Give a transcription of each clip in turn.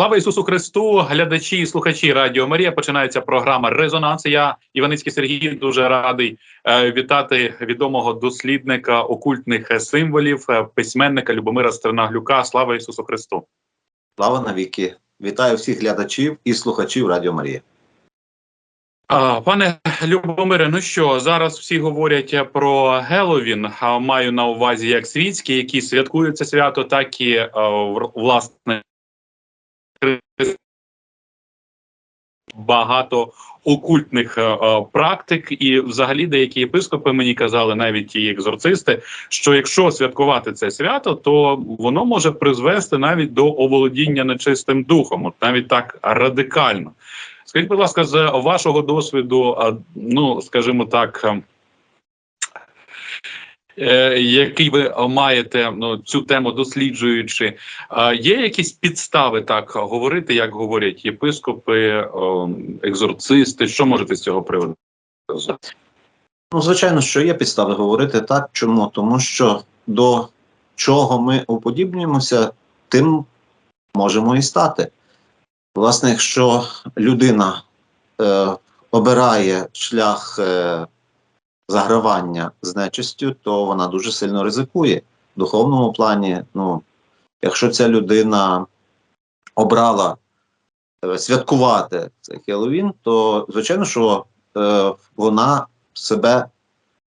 Слава Ісусу Христу, глядачі і слухачі Радіо Марія. Починається програма Резонанс. Я Іваницький Сергій дуже радий е, вітати відомого дослідника окультних символів, е, письменника Любомира Стернаглюка. Слава Ісусу Христу! Слава навіки! Вітаю всіх глядачів і слухачів Радіо Марія. А, Пане Любомире, ну що зараз всі говорять про Геловін. А маю на увазі як світські, які святкують це свято, так і е, власне багато окультних е, е, практик, і взагалі деякі єпископи мені казали, навіть ті екзорцисти, що якщо святкувати це свято, то воно може призвести навіть до оволодіння нечистим духом, от навіть так радикально. Скажіть, будь ласка, з вашого досвіду, ну скажімо так. Е, Який ви маєте ну, цю тему досліджуючи, є якісь підстави так говорити, як говорять єпископи, екзорцисти? Що можете з цього приводу? Ну, звичайно, що є підстави говорити так. Чому? Тому що до чого ми уподібнюємося, тим можемо і стати. Власне, якщо людина е, обирає шлях е, загравання з нечистю, то вона дуже сильно ризикує. В духовному плані, ну, якщо ця людина обрала е, святкувати цей Хеллоуін, то звичайно, що е, вона себе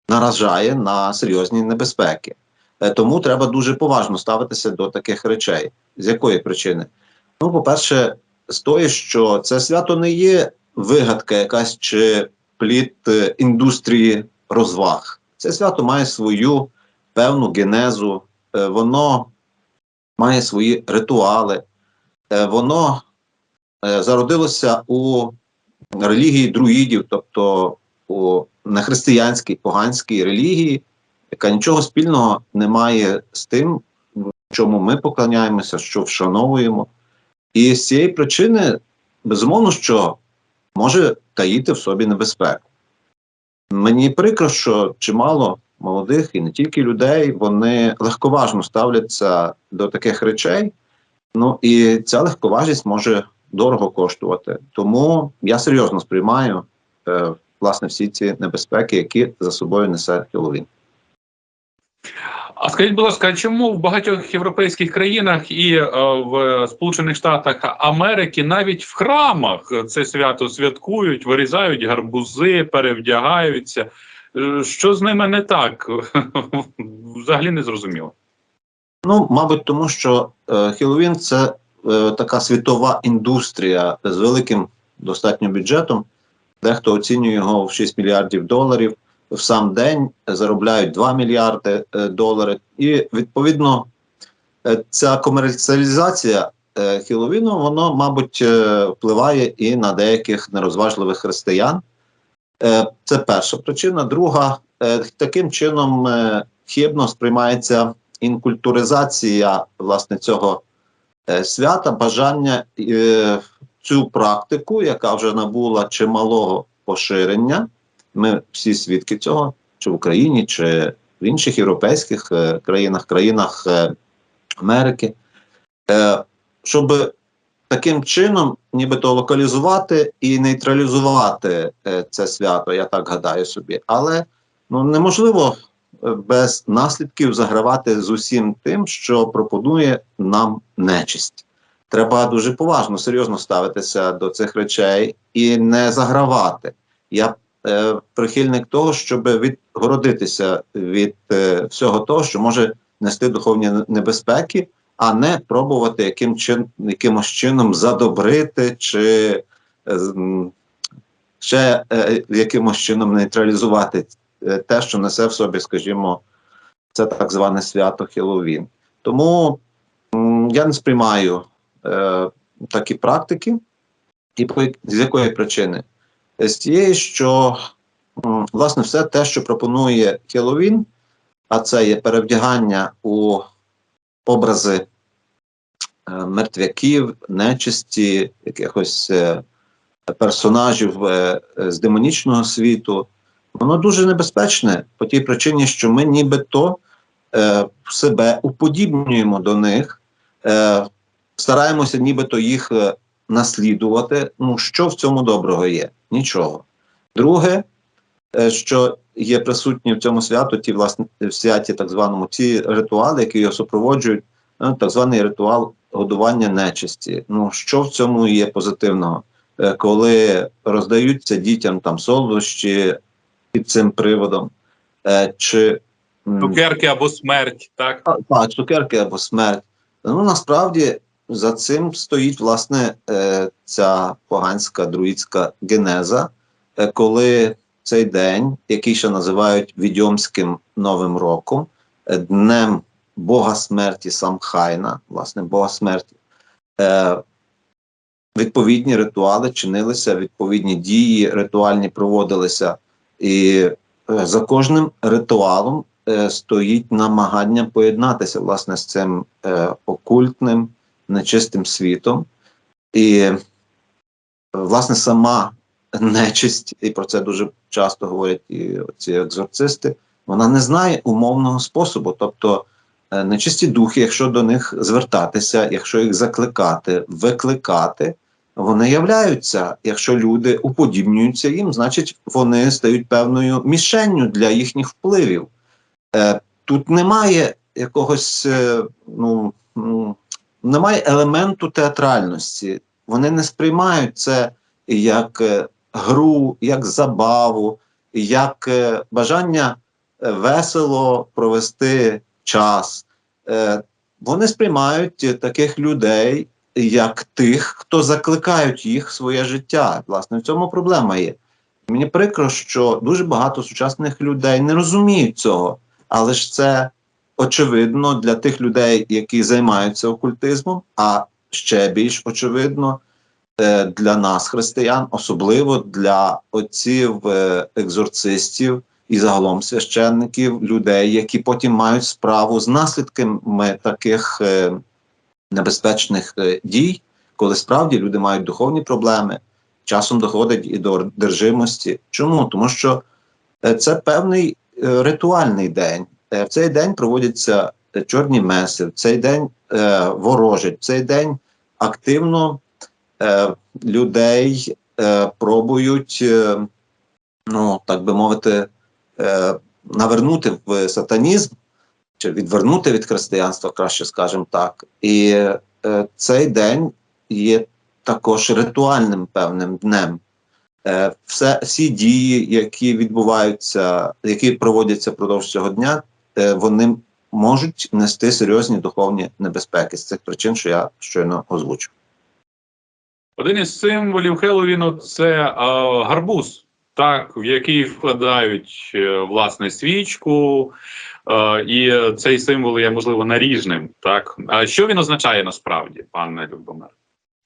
наражає на серйозні небезпеки. Е, Тому треба дуже поважно ставитися до таких речей. З якої причини? Ну, по-перше, з тої, що це свято не є вигадка якась чи плід е, індустрії розваг. Це свято має свою певну генезу, е, воно має свої ритуали, е, воно е, зародилося у релігії друїдів, тобто у нехристиянській поганській релігії, яка нічого спільного не має з тим, чому ми поклоняємося, що вшановуємо. І з цієї причини, безумовно, що може таїти в собі небезпеку. Мені прикро, що чимало молодих і не тільки людей, вони легковажно ставляться до таких речей. Ну і ця легковажність може дорого коштувати. Тому я серйозно сприймаю е, власне всі ці небезпеки, які за собою несе Хеллоуін. А скажіть, будь ласка, чому в багатьох європейських країнах і е, в Сполучених Штатах Америки навіть в храмах це свято святкують, вирізають гарбузи, перевдягаються? Е, Що з ними не так? Взагалі не зрозуміло. Ну, мабуть, тому що е, Хеллоуін – це е, така світова індустрія з великим достатньо бюджетом. Дехто оцінює його в 6 мільярдів доларів. В сам день заробляють 2 мільярди е, доларів. І відповідно е, ця комерціалізація е, Хеллоуіну, воно, мабуть, е, впливає і на деяких нерозважливих християн. Е, Це перша причина. Друга, е, таким чином е, хибно сприймається інкультуризація власне цього е, свята, бажання е, цю практику, яка вже набула чималого поширення. Ми всі свідки цього, чи в Україні, чи в інших європейських е, країнах, країнах е, Америки, е, щоб таким чином нібито локалізувати і нейтралізувати це свято, я так гадаю собі. Але ну, неможливо без наслідків загравати з усім тим, що пропонує нам нечисть. Треба дуже поважно, серйозно ставитися до цих речей і не загравати. Я е, прихильник того, щоб відгородитися від е, всього того, що може нести духовні небезпеки, а не пробувати яким чин, якимось чином задобрити чи е, ще якимось чином нейтралізувати те, що несе в собі, скажімо, це так зване свято Хеллоуін. Тому я не сприймаю е, такі практики. І по, з якої причини? З тієї, що власне все те, що пропонує Хеллоуін, а це є перевдягання у образи е, мертвяків, нечисті, якихось е, персонажів е, з демонічного світу, воно дуже небезпечне по тій причині, що ми нібито себе уподібнюємо до них, стараємося нібито їх наслідувати. Ну, що в цьому доброго є? Нічого. Друге, е, що є присутні в цьому святу, ті власне в святі, так званому, ті ритуали, які його супроводжують, е, так званий ритуал годування нечисті. Ну, що в цьому є позитивного? Е, Коли роздаються дітям там солодощі під цим приводом, чи Цукерки або смерть, так? Так, цукерки або смерть. Ну насправді за цим стоїть власне е, ця поганська друїдська генеза, е, коли цей день, який ще називають Відьомським Новим роком, е, днем Бога смерті Самхайна, власне, Бога смерті, відповідні ритуали чинилися, відповідні дії ритуальні проводилися. І за кожним ритуалом стоїть намагання поєднатися власне з цим окультним, нечистим світом. І е, власне сама нечисть, і про це дуже часто говорять і ці екзорцисти, вона не знає умовного способу. Тобто е, нечисті духи, якщо до них звертатися, якщо їх закликати, викликати, вони являються. Якщо люди уподібнюються їм, значить вони стають певною мішенню для їхніх впливів. Е, тут немає якогось, ну, немає елементу театральності. Вони не сприймають це як е, гру, як забаву, як е, бажання е, весело провести час. Вони сприймають таких людей як тих, хто закликають їх в своє життя. Власне, в цьому проблема є. Мені прикро, що дуже багато сучасних людей не розуміють цього, але ж це очевидно для тих людей, які займаються окультизмом, а ще більш очевидно е, для нас, християн, особливо для отців е, екзорцистів і загалом священників, людей, які потім мають справу з наслідками таких е, небезпечних дій, коли справді люди мають духовні проблеми, часом доходить і до одержимості. Чому? Тому що це певний ритуальний день. Е, В цей день проводяться е, чорні меси, в цей день е, ворожать, в цей день активно е, людей пробують, ну так би мовити, навернути в сатанізм чи відвернути від християнства, краще скажемо так. І е, цей день є також ритуальним певним днем. Все, всі дії, які відбуваються, які проводяться впродовж цього дня, вони можуть нести серйозні духовні небезпеки з цих причин, що я щойно озвучив. Один із символів Хеллоуіну це е, гарбуз, так, в який вкладають е, власне свічку, е, і цей символ є можливо наріжним. Так, а що він означає насправді, пане Любомир?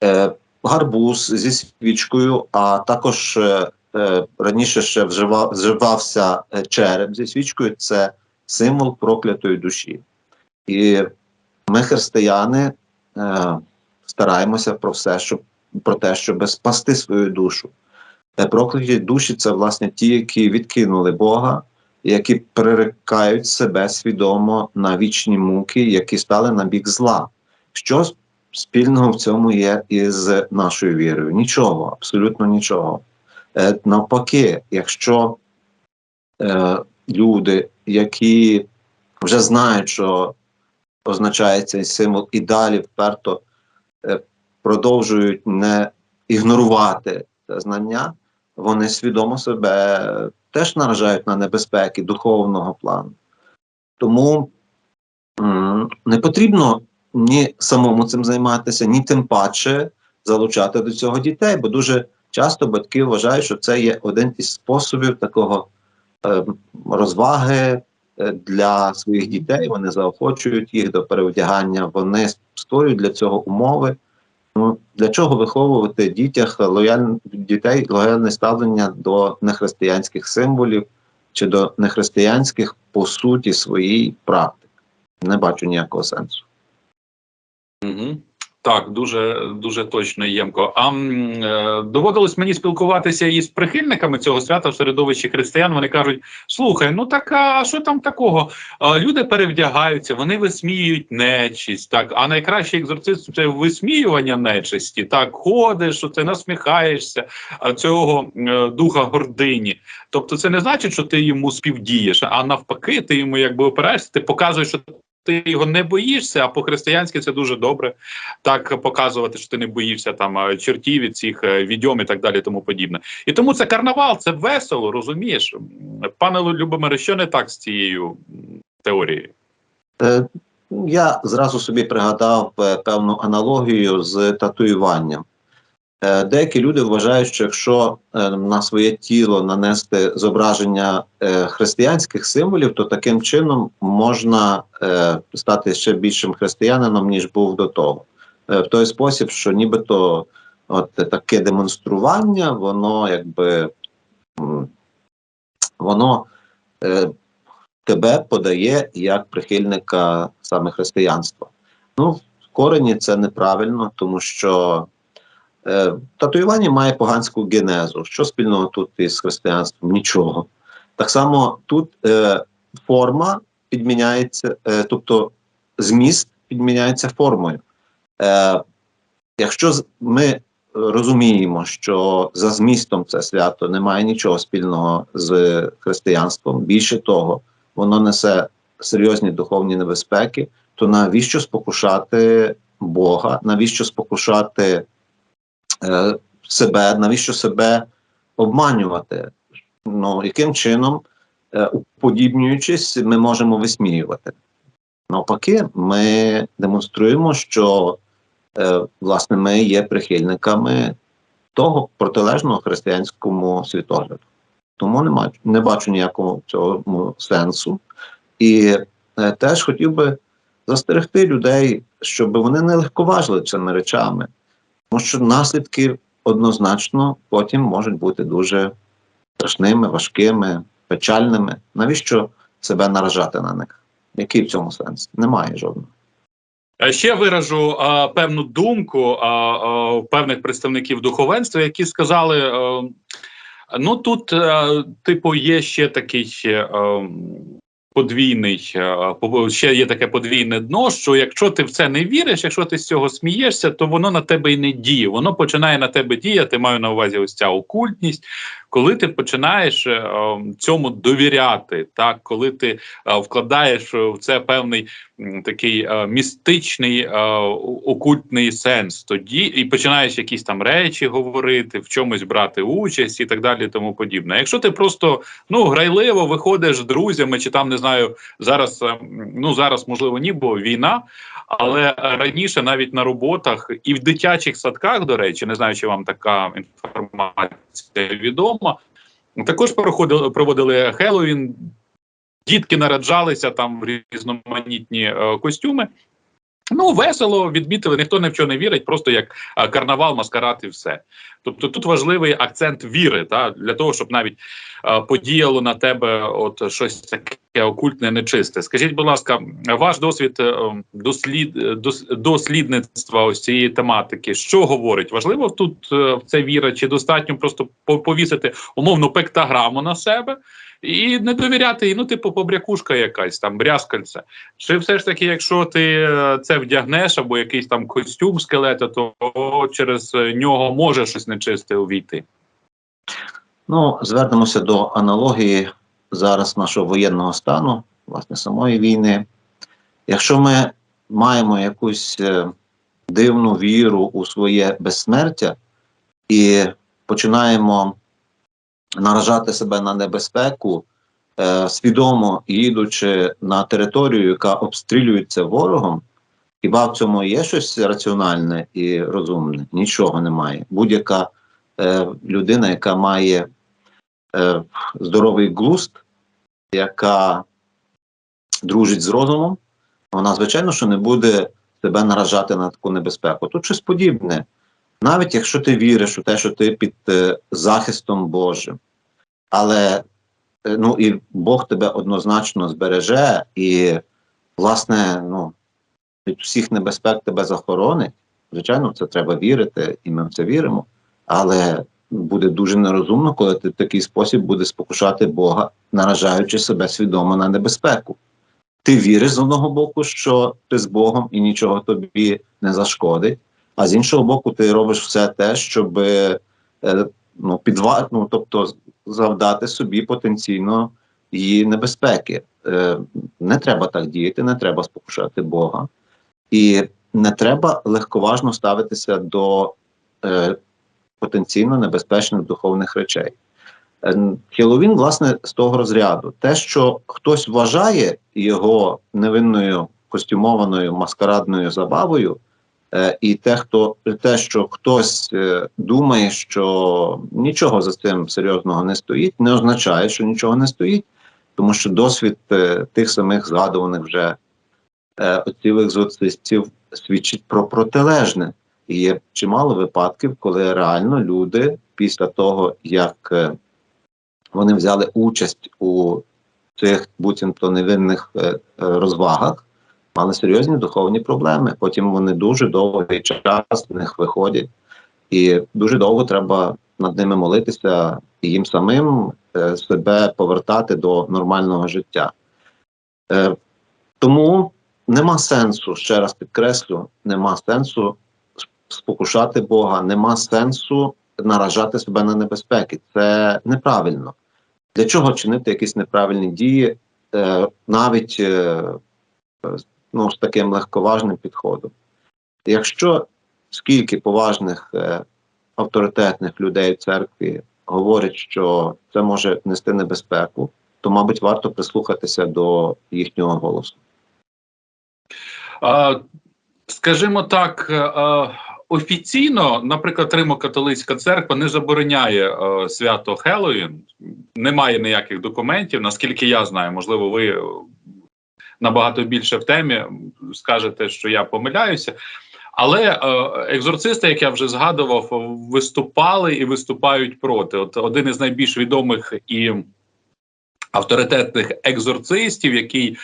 Е, гарбуз зі свічкою, а також е, е, раніше ще вжива, вживався е, череп зі свічкою. Це символ проклятої душі. І ми, християни, е, стараємося про все, щоб про те, щоб спасти свою душу. Е, прокляті душі це власне ті, які відкинули Бога, які пририкають себе свідомо на вічні муки, які стали на бік зла. Що спільного в цьому є із нашою вірою? Нічого, абсолютно нічого. Е, навпаки, якщо люди, які вже знають, що означає цей символ, і далі вперто е, продовжують не ігнорувати це знання, вони свідомо себе теж наражають на небезпеки духовного плану. Тому не потрібно ні самому цим займатися, ні тим паче залучати до цього дітей, бо дуже часто батьки вважають, що це є один із способів такого е, розваги е, для своїх дітей. Вони заохочують їх до перевдягання, вони створюють для цього умови. Ну, для чого виховувати дітях лояльн... дітей лояльне ставлення до нехристиянських символів чи до нехристиянських по суті своїй практики? Не бачу ніякого сенсу. Угу. Так, дуже дуже точно ємко. А е, доводилось мені спілкуватися із прихильниками цього свята в середовищі християн. Вони кажуть: слухай, ну так а що там такого? А, люди перевдягаються, вони висміюють нечисть. Так, а найкращий екзорцизм це висміювання нечисті. Так, ходиш, що ти насміхаєшся цього е, духа гордині. Тобто, це не значить, що ти йому співдієш, а навпаки, ти йому якби опираєшся, ти показуєш, що ти його не боїшся, а по-християнськи це дуже добре. Так показувати, що ти не боїшся там е, чертів від цих е, відьом і так далі, тому подібне. І тому це карнавал, це весело, розумієш? Пане Любомире, що не так з цією теорією? Е, Я зразу собі пригадав певну аналогію з татуюванням. Е, Деякі люди вважають, що якщо е, на своє тіло нанести зображення е, християнських символів, то таким чином можна стати ще більшим християнином, ніж був до того. В той спосіб, що нібито от таке демонстрування, воно якби воно тебе подає як прихильника саме християнства. Ну, в корені це неправильно, тому що татуювання має поганську генезу. Що спільного тут із християнством? Нічого. Так само тут е, форма підміняється, е, тобто зміст підміняється формою. Е, якщо ми розуміємо, що за змістом це свято немає нічого спільного з християнством, більше того, воно несе серйозні духовні небезпеки, то навіщо спокушати Бога, навіщо спокушати е, себе, навіщо себе обманювати? Ну, яким чином, е, уподібнюючись, ми можемо висміювати? Навпаки, ми демонструємо, що е, власне ми є прихильниками того протилежного християнському світогляду. Тому не, не бачу ніякого в цьому сенсу. І е, теж хотів би застерегти людей, щоб вони не легковажили цими речами, тому що наслідки однозначно потім можуть бути дуже страшними, важкими, печальними. Навіщо себе наражати на них? Який в цьому сенс? Немає жодного. Ще виражу а, певну думку а, а, певних представників духовенства, які сказали: а, ну тут, а, типу, є ще такий а, подвійний, по- ще є таке подвійне дно. Що якщо ти в це не віриш, якщо ти з цього смієшся, то воно на тебе і не діє. Воно починає на тебе діяти. Маю на увазі ось ця окультність. Коли ти починаєш е, цьому довіряти, так коли ти е, вкладаєш в це певний такий е, містичний окультний сенс, тоді і починаєш якісь там речі говорити, в чомусь брати участь і так далі, і тому подібне. Якщо ти просто ну грайливо виходиш з друзями, чи там не знаю, зараз ну зараз можливо ні, бо війна. Але раніше навіть на роботах і в дитячих садках, до речі, не знаю, чи вам така інформація відома. Також проходили проводили Хеллоуін, дітки нараджалися там в різноманітні е, костюми. Ну, весело відмітили, ніхто ні в чого не вірить, просто як е, карнавал, маскарад і все. Тобто тут важливий акцент віри, та, для того, щоб навіть е, подіяло на тебе от щось таке окультне, нечисте. Скажіть, будь ласка, ваш досвід е, дослід, е, дос, дослідництва ось цієї тематики, що говорить? Важливо тут е, це віра, чи достатньо просто по- повісити умовну пектаграму на себе? І не довіряти, і, ну, типу, побрякушка якась там, брязкальце. Чи все ж таки, якщо ти е, це вдягнеш або якийсь там костюм скелета, то через нього може щось нечисте увійти? Ну, звернемося до аналогії зараз нашого воєнного стану, власне, самої війни. Якщо ми маємо якусь е, дивну віру у своє безсмертя і починаємо наражати себе на небезпеку, е, свідомо їдучи на територію, яка обстрілюється ворогом, хіба в цьому є щось раціональне і розумне? Нічого немає. Будь-яка е, людина, яка має е, здоровий глузд, яка дружить з розумом, вона, звичайно, що не буде себе наражати на таку небезпеку. Тут щось подібне. Навіть якщо ти віриш у те, що ти під е, захистом Божим, але е, ну і Бог тебе однозначно збереже, і, власне, ну, від всіх небезпек тебе захоронить, Звичайно, в це треба вірити, і ми в це віримо. Але буде дуже нерозумно, коли ти в такий спосіб будеш спокушати Бога, наражаючи себе свідомо на небезпеку. Ти віриш з одного боку, що ти з Богом і нічого тобі не зашкодить, а з іншого боку, ти робиш все те, щоб е, ну, підва... ну, тобто завдати собі потенційно її небезпеки. Е, не треба так діяти, не треба спокушати Бога. І не треба легковажно ставитися до е, потенційно небезпечних духовних речей. Е, Хеллоуін, власне, з того розряду. Те, що хтось вважає його невинною костюмованою маскарадною забавою, е, і те, хто, те, що хтось е, думає, що нічого за цим серйозного не стоїть, не означає, що нічого не стоїть, тому що досвід е, тих самих згадуваних вже е, отців екзорцистів свідчить про протилежне. І є чимало випадків, коли реально люди після того, як е, вони взяли участь у цих буцімто невинних е, розвагах, мали серйозні духовні проблеми. Потім вони дуже довгий час з них виходять, і дуже довго треба над ними молитися і їм самим себе повертати до нормального життя. Тому нема сенсу, ще раз підкреслю, нема сенсу спокушати Бога, нема сенсу наражати себе на небезпеки. Це неправильно. Для чого чинити якісь неправильні дії, е, навіть е, ну, з таким легковажним підходом? Якщо скільки поважних е, авторитетних людей в церкві говорять, що це може нести небезпеку, то, мабуть, варто прислухатися до їхнього голосу. Скажімо так, е, е, офіційно, наприклад, Римо-католицька церква не забороняє е, свято Хеллоуін, немає ніяких документів. Наскільки я знаю, можливо, ви набагато більше в темі скажете, що я помиляюся. Але екзорцисти, як я вже згадував, виступали і виступають проти. От один із найбільш відомих і авторитетних екзорцистів, який е,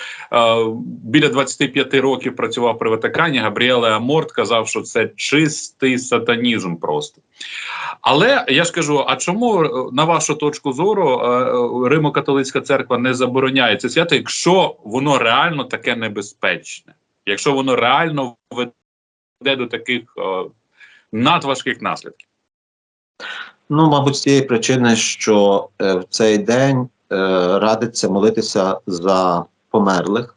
біля 25 років працював при Ватикані, Габріеле Аморт казав, що це чистий сатанізм просто. Але я ж кажу: а чому, е, на вашу точку зору, е, е, Римо-католицька церква не забороняє це свято, якщо воно реально таке небезпечне, якщо воно реально веде до таких е, надважких наслідків? Ну, мабуть, з тієї причини, що е, в цей день радиться молитися за померлих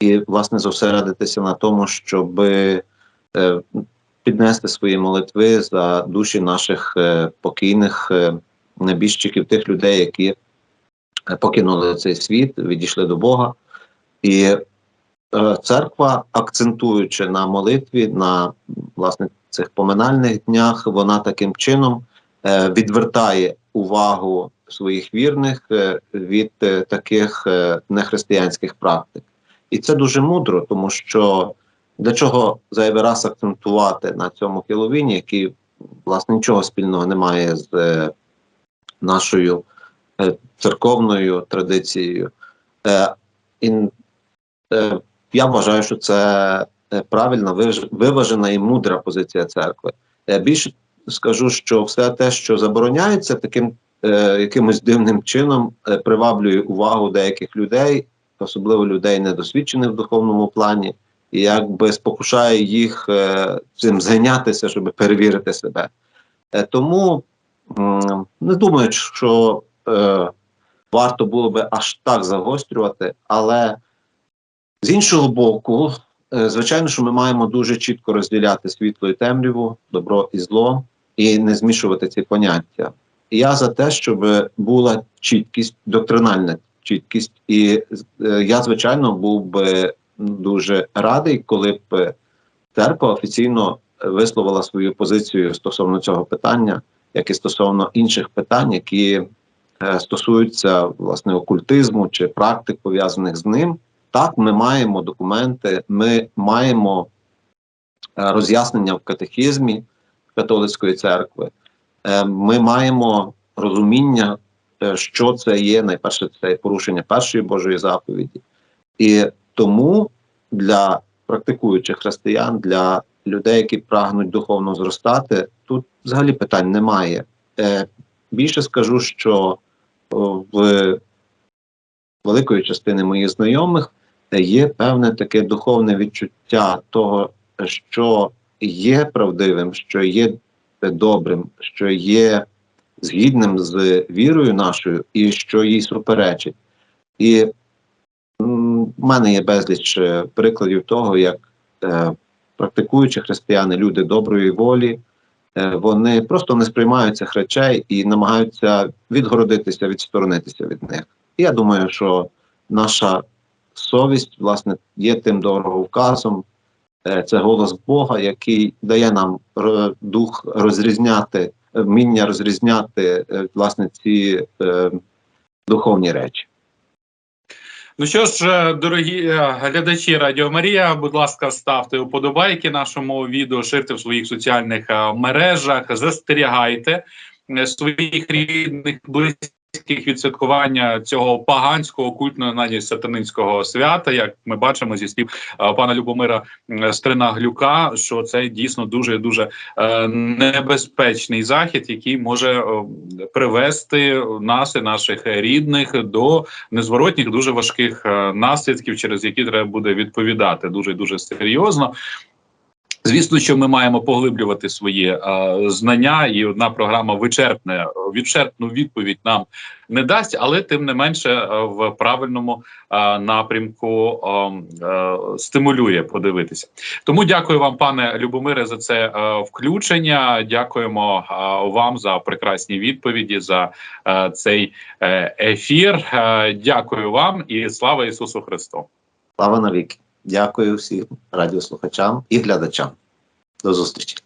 і, власне, зосередитися на тому, щоб е, піднести свої молитви за душі наших е, покійних е, небіжчиків, тих людей, які е, покинули цей світ, відійшли до Бога. І е, церква, акцентуючи на молитві, на власне цих поминальних днях, вона таким чином е, відвертає увагу своїх вірних е, від е, таких е, нехристиянських практик. І це дуже мудро, тому що для чого зайвий раз акцентувати на цьому Хеловіні, який власне нічого спільного не має з нашою церковною традицією. І, я вважаю, що це правильна, виважена і мудра позиція церкви. Е, більше скажу, що все те, що забороняється, таким е, якимось дивним чином е, приваблює увагу деяких людей, особливо людей недосвідчених в духовному плані, і якби спокушає їх е, цим зайнятися, щоб перевірити себе. Тому не думаю, що варто було би аж так загострювати, але з іншого боку, звичайно, що ми маємо дуже чітко розділяти світло і темряву, добро і зло, і не змішувати ці поняття. Я за те, щоб була чіткість, доктринальна чіткість, і е, я, звичайно, був би дуже радий, коли б церква офіційно висловила свою позицію стосовно цього питання, як і стосовно інших питань, які е, стосуються власне окультизму чи практик пов'язаних з ним. Так, ми маємо документи, ми маємо е, роз'яснення в катехізмі католицької церкви. Е, Ми маємо розуміння, е, що це є найперше, це порушення першої Божої заповіді. І тому для практикуючих християн, для людей, які прагнуть духовно зростати, тут взагалі питань немає. Е, більше скажу, що в великої частини моїх знайомих є певне таке духовне відчуття того, що є правдивим, що є добрим, що є згідним з вірою нашою і що їй суперечить. І в мене є безліч е, прикладів того, як е, практикуючі християни, люди доброї волі, е, вони просто не сприймають цих речей і намагаються відгородитися, відсторонитися від них. І я думаю, що наша совість, власне, є тим дороговказом. Е, Це голос Бога, який дає нам дух розрізняти, е, вміння розрізняти е, власне ці духовні речі. Ну що ж, дорогі глядачі Радіо Марія, будь ласка, ставте уподобайки нашому відео, ширте в своїх соціальних мережах, застерігайте своїх рідних, близьких від святкування цього поганського культного навіть сатанинського свята, як ми бачимо зі слів е, пана Любомира е, Стринаглюка, що це дійсно дуже дуже е, небезпечний захід, який може е, привести нас і наших рідних до незворотніх, дуже важких наслідків, через які треба буде відповідати дуже дуже серйозно. Звісно, що ми маємо поглиблювати свої е, знання, і одна програма вичерпне відчерпну відповідь нам не дасть, але тим не менше е, в правильному е, напрямку е, е, стимулює подивитися. Тому дякую вам, пане Любомире, за це е, включення. Дякуємо е, вам за прекрасні відповіді за е, цей е, ефір. Е, дякую вам і слава Ісусу Христу. Слава навіки! Дякую всім радіослухачам і глядачам. До зустрічі!